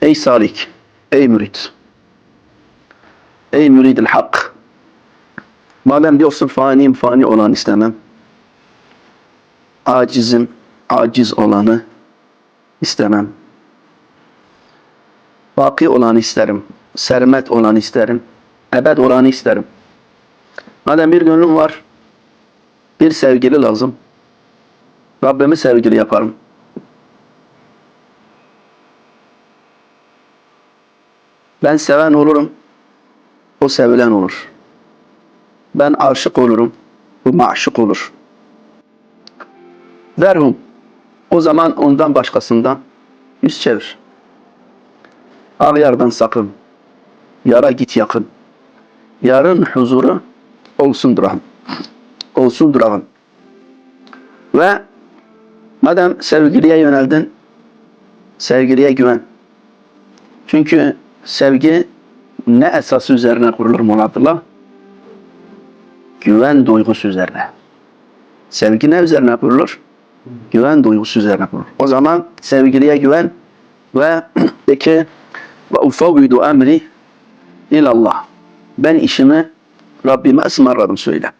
Ey salik, ey mürit, ey müridil hak. Madem diyorsun faniyim, fani olan istemem. Acizim, aciz olanı istemem. Baki olanı isterim. Sermet olanı isterim. Ebed olanı isterim. Madem bir gönlüm var, bir sevgili lazım. Rabbimi sevgili yaparım. Ben seven olurum, o sevilen olur. Ben aşık olurum, bu maşık olur. Derhum, o zaman ondan başkasından yüz çevir. Al sakın, yara git yakın. Yarın huzuru olsun durağım. Olsun durağım. Ve madem sevgiliye yöneldin, sevgiliye güven. Çünkü sevgi ne esası üzerine kurulur Muratullah? Güven duygusu üzerine. Sevgi ne üzerine kurulur? Güven duygusu üzerine kurulur. O zaman sevgiliye güven ve de ki ve ufavvidu emri ilallah. Ben işimi Rabbime ısmarladım söyle.